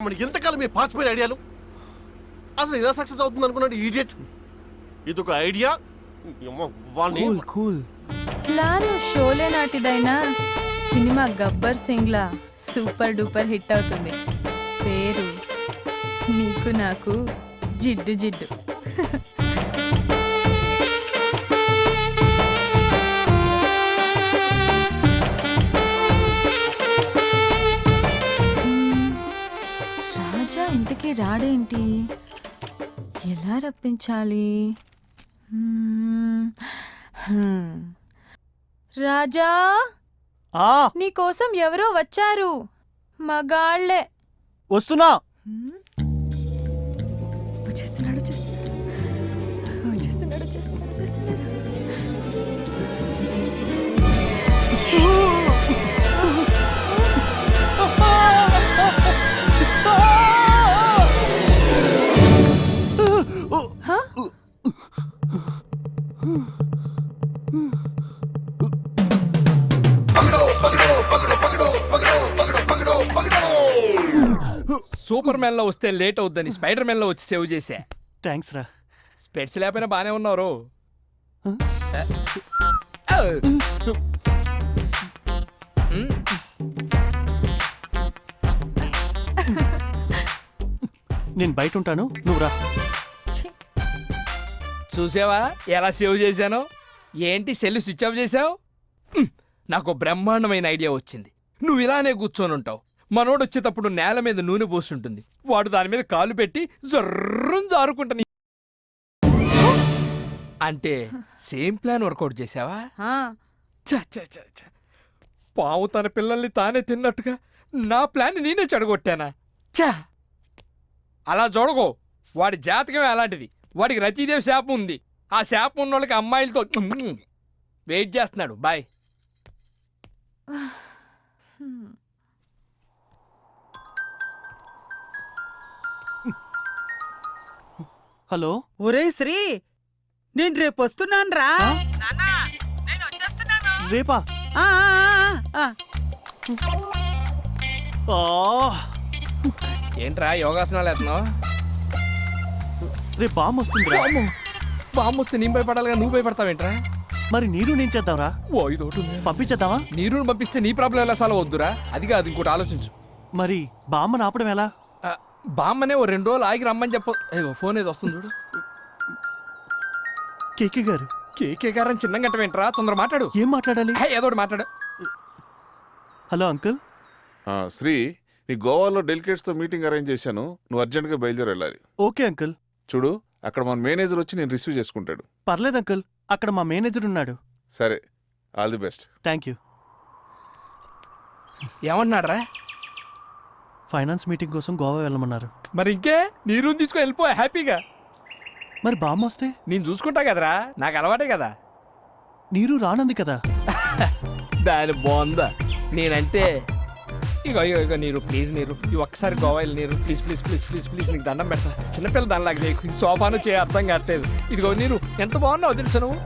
మనకి ఎంతకాలం మీ పాచిపోయిన ఐడియాలు? అసలు ఇలా సక్సెస్ అవుతుంది అనుకున్నాడు ఈడియట్ ఇది ఒక idea? Cool cool. Plan Sholay నాటిదైనా cinema Gabbar సింగ్లా సూపర్ డూపర్ హిట్ అవుతుంది. పేరు నీకు నాకు జిడ్డు జిడ్డు. ఇంతకీ రాడేంటి? ఎలా రప్పించాలి. రాజా? నీకోసం ఎవరో వచ్చారు. మగాళ్ళే వస్తున్నా. సూపర్ మ్యాన్లో వస్తే లేట్ అవుద్దని స్పైడర్ మ్యాన్లో వచ్చి సేవ్ చేశా థ్యాంక్స్ రా. స్పెట్స్ లేకపోయినా బానే ఉన్నారు నేను బయట ఉంటాను నువ్వు రా. చూసావా? ఎలా సేవ్ చేశానో? ఏంటి సెల్ స్విచ్ ఆఫ్ చేసావు నాకు బ్రహ్మాండమైన ఐడియా వచ్చింది. నువ్వు ఇలానే కూర్చొని ఉంటావు మనోడు వచ్చేటప్పుడు నేల మీద నూనె పోస్తుంటుంది వాడు దాని మీద కాలు పెట్టి జర్రం జారుకుంటాను అంటే సేమ్ ప్లాన్ వర్కౌట్ చేసావా. పావు తన పిల్లల్ని తానే తిన్నట్టుగా నా ప్లాన్ నేనే చెడగొట్టానా? ఛా! అలా చూడకో. వాడి జాతకమే అలాంటిది. వాడికి రతీదేవి శాపం ఉంది. ఆ శాపం ఉన్న వాళ్ళకి అమ్మాయిలతో వెయిట్ చేస్తున్నాడు. బాయ్. హలో? ఒరే శ్రీ నేను రేపు వస్తున్నాను రా నాన్నా నేను వచ్చేస్తున్నాను. రేపా? ఆ, ఆ, ఆ, ఆ. ఆ, ఏంట్రా యోగాసనాలు వేస్తున్నావు? రేపు బామ్ వస్తుందిరా. బాంబు? వస్తే నేను భయపడాలిగా నువ్వు భయపడతావేంట్రా మరి నీరు నేను చేద్దాంరా. ఓ ఇది ఒకటి ఉంది. పంపించేద్దామా? నీరుని పంపిస్తే నీ ప్రాబ్లం ఎలా సాల్వ్ వద్దురా అది కాదు ఇంకోటి ఆలోచించు. మరి బామ్మని ఆపడం ఎలా? బామ్మనే ఓ రెండు రోజులు ఆగి రమ్మని చెప్ప. ఫోన్ ఏదో వస్తుంది చూడు. కేకే గారు. కేకే గారని చిన్న గంటవేంట్రా తొందర మాట్లాడు. ఏం మాట్లాడాలి? ఏదో మాట్లాడు. Hello uncle. ఆ, శ్రీ నీ గోవాలో డెలికేట్స్తో మీటింగ్ అరేంజ్ చేశాను. నువ్వు అర్జెంట్గా బయలుదేరి వెళ్ళాలి. Okay uncle. చూడు అక్కడ మన మేనేజర్ వచ్చి నేను రిసీవ్ చేసుకుంటాడు. పర్లేదు అంకుల్. అక్కడ మా మేనేజర్ ఉన్నాడు. సరే all the best. Thank you. ఏమన్నాడ్రా finance meeting కోసం గోవా వెళ్ళమన్నారు. మరి ఇంకే? నీ రూమ్ తీసుకొని వెళ్ళిపో హ్యాపీగా. మరి బామ్మ వస్తే? నేను చూసుకుంటా కదరా నాకు అలవాటే కదా. నీరు రానంది కదా. దాని బాగుందా నేనంటే ఇగో ఇగో ఇగో నీరు ప్లీజ్ నీరు. ఈ ఒక్కసారి గోవా వెళ్ళి నీరు please please please please please నీకు దండం పెడతా. చిన్నపిల్ల దానిలాగా ఈ సోఫాను చేయ అర్థం కావట్లేదు. ఇదిగో నీరు ఎంత బాగున్నావు తెలుసు నువ్వు?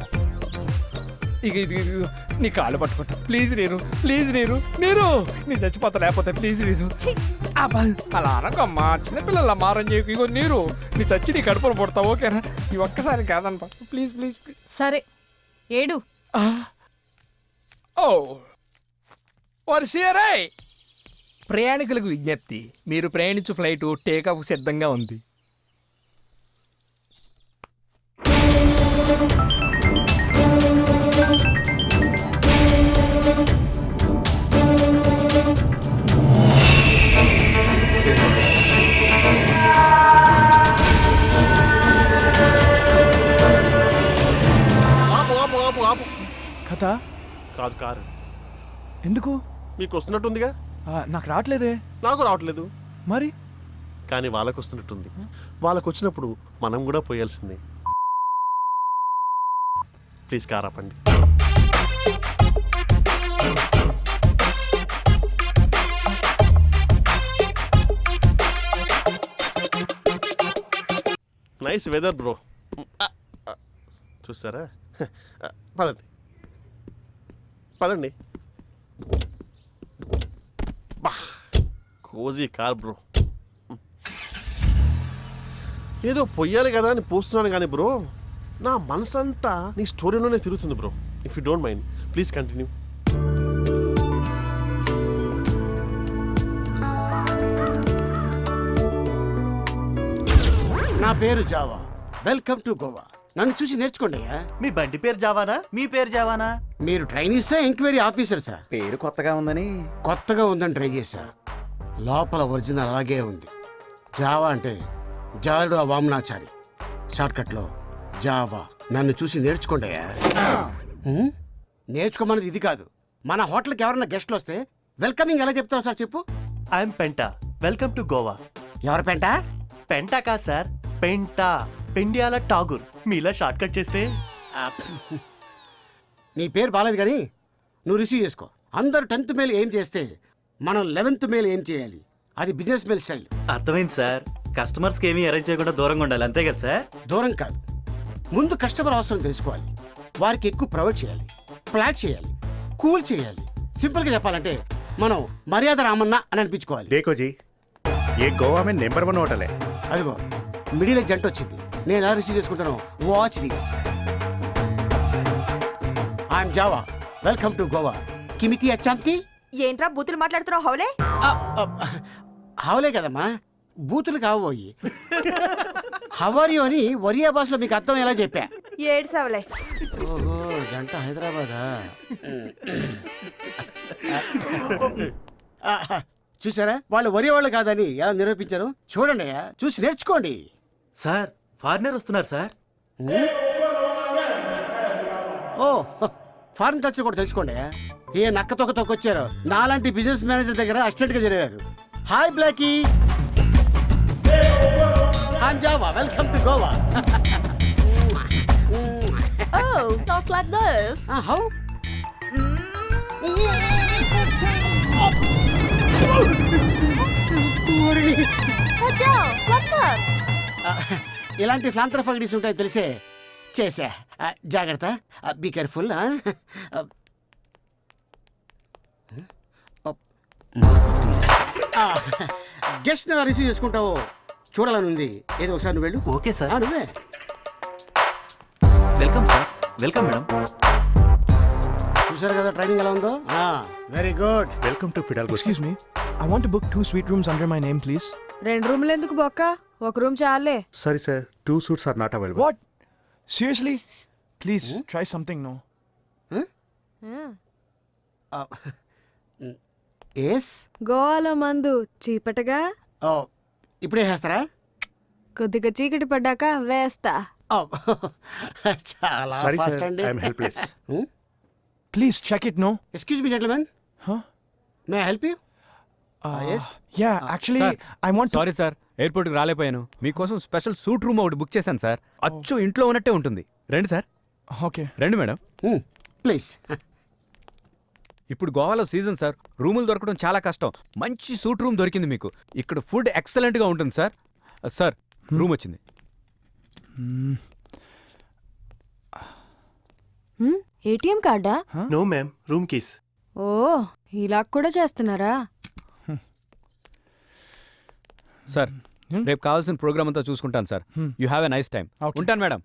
ఇక ఇది ఇదిగో, నీ కాళ్ళు పట్టుకుంటా. ప్లీజ్ నీరు ప్లీజ్ నీరు నీరు. నీ చచ్చిపోతా లేకపోతే ప్లీజ్ నీరు. అలా అనకమ్మా చిన్నపిల్లల మారం చేయకు. ఇగో నీరు నీ చచ్చి నీ కడుపులో పుడతావు ఓకేనా? ఈ ఒక్కసారి కాదనపా. Please please please. సరే ఏడు. ఓ. వర్షియరాయ్ ప్రయాణికులకు విజ్ఞప్తి. మీరు ప్రయాణించు ఫ్లైట్ టేకాఫ్ సిద్ధంగా ఉంది. కథ కాదు కారు ఎందుకు? మీకు వస్తున్నట్టుందిగా నాకు రావట్లేదే. నాకు రావట్లేదు. మరి? కానీ వాళ్ళకు వస్తున్నట్టుంది వాళ్ళకు వచ్చినప్పుడు మనం కూడా పోయాల్సిందే. ప్లీజ్ కార్ ఆపండి నైస్ వెదర్ బ్రో. చూసారా పదండి. పదండి. బా కోజీ కార్ బ్రో ఏదో పొయ్యాలి కదా అని పోస్తున్నాను కానీ బ్రో నా మనసంతా నీ స్టోరీలోనే తిరుగుతుంది bro if you don't mind please continue నా పేరు జావా. వెల్కమ్ టు గోవా నన్ను చూసి నేర్చుకోండి మీ బండి పేరు జావానా? మీ పేరు జావానా? మీరు ట్రైనీసా ఎంక్వైరీ ఆఫీసర్సా పేరు కొత్తగా ఉందని. కొత్తగా ఉందని ట్రై చేశా. లోపల ఒరిజినల్ అలాగే ఉంది. జావా అంటే జారుడు ఆ వామనాచారి. షార్ట్కట్లో జావా. నన్ను చూసి నేర్చుకోండి అయ్యా. హ్మ్? నేర్చుకోమన్నది ఇది కాదు. మన హోటల్కి ఎవరన్నా గెస్ట్లు వస్తే వెల్కమింగ్ ఎలా చెప్తావు సార్ చెప్పు? I'm Penta. Welcome to Goa. ఎవరి పెంట? పెంటా కాదు సార్? పెంటా. పెండియాల టాగూర్ మీలా షార్ట్ కట్ చేస్తే? నీ పేరు బాలేదు కానీ నువ్వు రిసీవ్ చేసుకో అందరూ టెన్త్ మేల్ ఏం చేస్తే మనం లెవెన్త్ మేల్ ఏం చేయాలి అది బిజినెస్ మేల్ స్టైల్ అర్థమైంది సార్ కస్టమర్స్కి ఏమీ అరేంజ్ చేయకుండా దూరంగా ఉండాలి అంతే కదా సార్ దూరం కాదు ముందు కస్టమర్ అవసరం తెలుసుకోవాలి వారికి ఎక్కువ ప్రొవైడ్ చేయాలి ఫ్లాట్ చేయాలి కూల్ చేయాలి సింపుల్గా చెప్పాలంటే మనం మర్యాద రామన్న అని అనిపించుకోవాలి देखो जी ये गोवा में नंबर वन होटल है అదిగో మిడిల్ ఏజ్ జంట వచ్చింది నేను ఎలా రిసీవ్ చేసుకుంటాను watch this I'm Java welcome to Goa కిమితి అచ్చాంతి ఏంట్రా బూతులు మాట్లాడుతున్నావు హౌలే? హవలే కదమ్మా. బూతులు కావోయి హవరియో అని ఒరియా భాషలో మీకు అర్థం ఎలా చెప్పా? ఏడ్సవలే. ఓహో జంట హైదరాబాదా? ఆ, చూసారా? వాళ్ళు వరి వాళ్ళు కాదని ఎలా నిరూపించారు? చూడండి చూసి నేర్చుకోండి. సార్ ఫారినర్ వస్తున్నారు సార్. ఓ ఫారెన్ కల్చర్ కూడా తెలుసుకోండి. ఏ నక్క తొక్క తొక్కొచ్చారు. నాలాంటి బిజినెస్ మేనేజర్ దగ్గర అసిస్టెంట్గా జరిగారు hi Blackie. Java welcome to Goa Oh, talk like this. How ఇలాంటి ఫ్లాంతర్ ఫగడీస్ ఉంటాయి తెలిసే? చేసా జాగ్రత్త. బీ కేర్ఫుల్ గెస్ట్ నేను రిసీవ్ చేసుకుంటావు చూడాలని ఉంది. ఏదో ఒకసారి నువ్వు వెళ్ళు. Okay sir. నువ్వే. Welcome sir. Welcome madam. చూసారు కదా ట్రైనింగ్ ఎలా ఉందో? Very good welcome to Fidel excuse me I want book two suite rooms under my name please రెండు రూమ్లు ఎందుకు బొక్క? ఒక రూమ్ చాలే. సరే sir two suites are not available what seriously please try something no yes గోవాలో మందు చీపటగా? ఇప్పుడే వేస్తారా? కొద్దిగా చీకటి పడ్డాక వేస్తా. చాలా please check it no excuse me gentlemen may help you yes. Yeah actually I want sorry sir ఎయిర్పోర్ట్కి రాలేపోయాను మీకోసం స్పెషల్ సూట్ రూమ్ ఒకటి బుక్ చేశాను సార్ అచ్చు ఇంట్లో ఉన్నట్టే ఉంటుంది. రండి సార్ ఓకే రండి మేడం ప్లీజ్ ఇప్పుడు గోవాలో సీజన్ సార్ రూములు దొరకడం చాలా కష్టం. మంచి సూట్ రూమ్ దొరికింది మీకు. ఇక్కడ ఫుడ్ ఎక్సలెంట్గా ఉంటుంది సార్ సార్ రూమ్ వచ్చింది. ఏటీఎం కార్డా నో మ్యామ్ రూమ్ కీస్ ఓ ఇలా కూడా చేస్తున్నారా? సార్ రేపు కావాల్సిన ప్రోగ్రామ్ అంతా చూసుకుంటాను sir. Hmm. You have a nice time. ఉంటాను మేడం.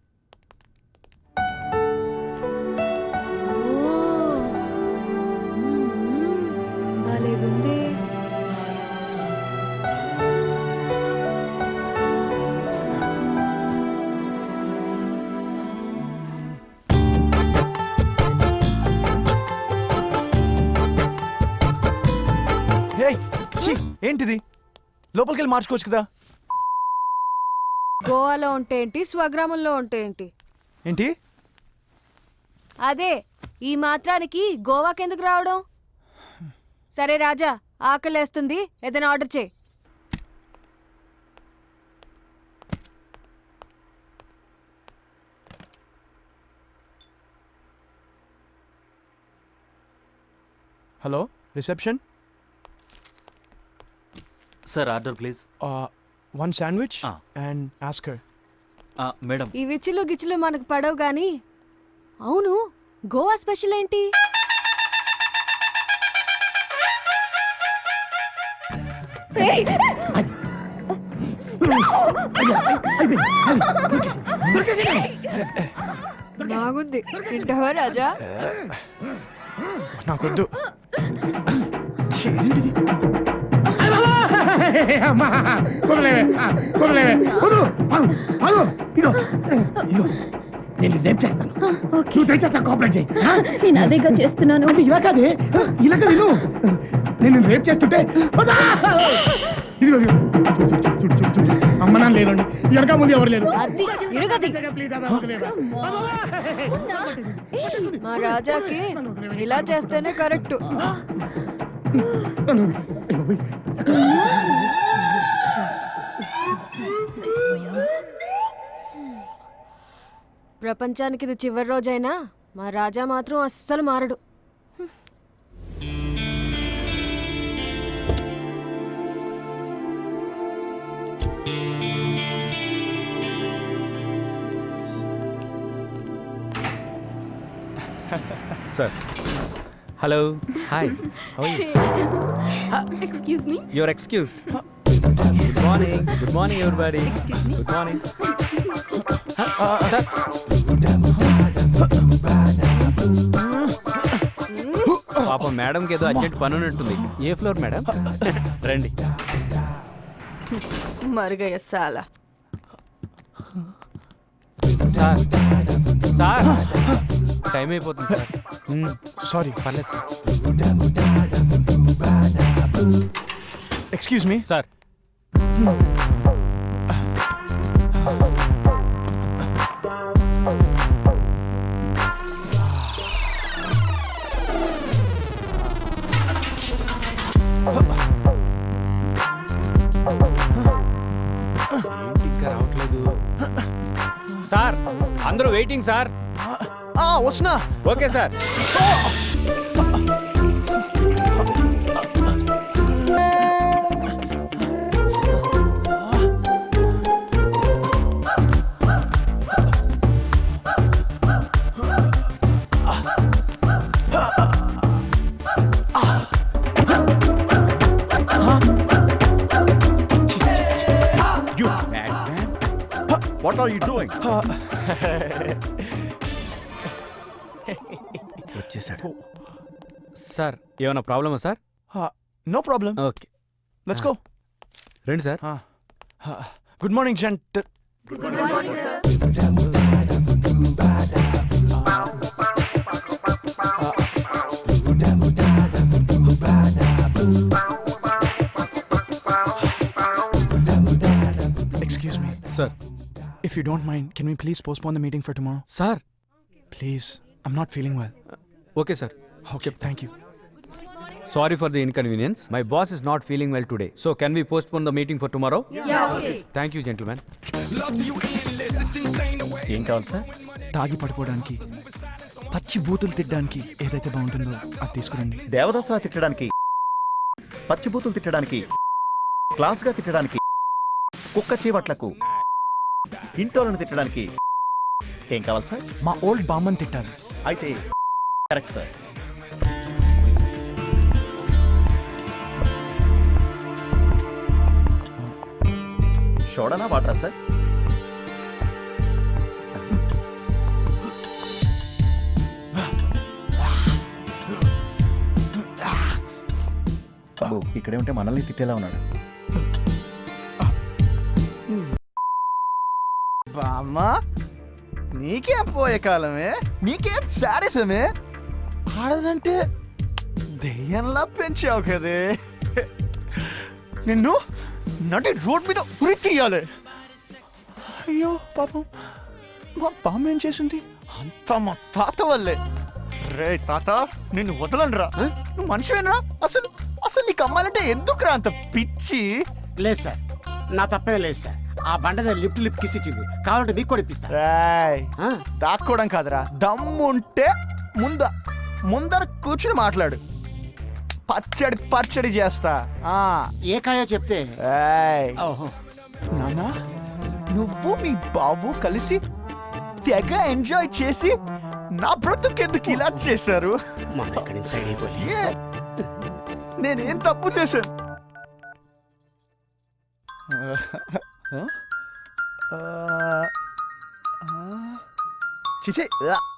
ఏంటిది? లోపలికి వెళ్ళి మార్చుకోవచ్చు కదా. గోవాలో ఉంటే ఏంటి? స్వగ్రామంలో ఉంటే ఏంటి? ఏంటి? అదే ఈ మాత్రానికి గోవాకెందుకు రావడం? సరే రాజా ఆకలేస్తుంది. ఏదైనా ఆర్డర్ చేయి. Hello reception? Sir order please one sandwich Ah. And Oscar madam ఈ విచ్చులు గిచ్చులు మనకు పడవు గాని. అవును గోవా స్పెషల్ ఏంటి? బాగుంది తింటావా రాజా? నాకొద్దు. నేను రేపు చేస్తాను నువ్వు దయచేస్తా కోఆపరేట్ చేయి ఆ? నేను అదేగా చేస్తున్నాను ఇలా కాదే ఇలా కాదు. నేను రేపు చేస్తుంటే వదా! ఇదిగో ఇదిగో. చూడు, చూడు, చూడు, చూడు, చూడు. అమ్మ నాన్న లేరండి ముందు ఎవరు లేరు. మా రాజాకి ఇలా చేస్తేనే కరెక్ట్ ప్రపంచానికి ఇది చివరి రోజైనా మా రాజా మాత్రం అస్సలు మారడు. Sir hello hi excuse me your excused good morning good morning everybody good morning sir పాపం మేడంకి ఏదో అర్జెంట్ పని ఉన్నట్టుంది. ఏ ఫ్లోర్ మేడం? రండి. మరుగయ్య సాల. Sir sir. టైం అయిపోతుంది సార్. సారీ. పర్లేదు సార్. Excuse me sir. అందరూ వెయిటింగ్ సార్ వస్తున్నా okay sir you mad man what are you doing వచ్చేసాడు. సార్ ఏమైనా ప్రాబ్లమా sir? No problem. Okay. Let's go రండి sir. Good morning gent. Excuse If you don't mind, can we please postpone the meeting for tomorrow? Sir Please. I'm not feeling well. Okay sir Okay, thank you. Sorry for the inconvenience my boss is not feeling well today so can we postpone the meeting for tomorrow thank you gentlemen ఏం కావాలి sir తాగి పడిపోవడానికి పచ్చి బూతులు తిట్టడానికి ఏదైతే బాగుంటుందో అది తీసుకురండి. దేవదాసరా తిట్టడానికి పచ్చిబూతులు తిట్టడానికి క్లాస్గా తిట్టడానికి కుక్క చీవట్లకు ఇంటోలను తిట్టడానికి ఏం కావాలి సార్? మా ఓల్డ్ బామ్మని తిట్టాలి. అయితే కరెక్ట్ సార్. షోడనా వాటరా సార్? ఇక్కడే ఉంటే మనల్ని తిట్టేలా ఉన్నాడు. బామ్మా. నీకేం పోయే కాలమే? నీకేం శారీసమే ఆడదంటే దెయ్యంలా పెంచావు కదే. నిన్ను నటి రోడ్ మీద ఉరి తీయాలి అయ్యో పాపం. మా బామ్మ ఏం చేసింది? అంతా మా తాత వల్లే. రే తాత నిన్ను వదలండిరా. నువ్వు మనిషివేనరా? అసలు అసలు నీకు అమ్మాలంటే ఎందుకురా అంత పిచ్చి? లేదు సార్. నా తప్పే లేదు సార్. ఆ బండ దగ్గర లిఫ్ట్ లిఫ్ట్ కిస్ ఇచ్చింది. కావాలంటే మీకు కూడా ఇప్పిస్తా. రాయ్ ఆ? దాక్కోవడం కాదురా. దమ్ముంటే ముంద ముందర కూర్చుని మాట్లాడు. పచ్చడి పచ్చడి చేస్తా. ఆ. ఏ కాయో చెప్తే. ఏయ్. ఓహో. నానా నువ్వు మీ బాబు కలిసి తెగ ఎంజాయ్ చేసి నా బ్రతుకెందుకు ఇలా చేశారు? మన ఇక్కడి నుంచి సైడ్ అయిపోయి? ఏ నేనేం తప్పు చేశాను? 嗯呃啊？琪琪呃。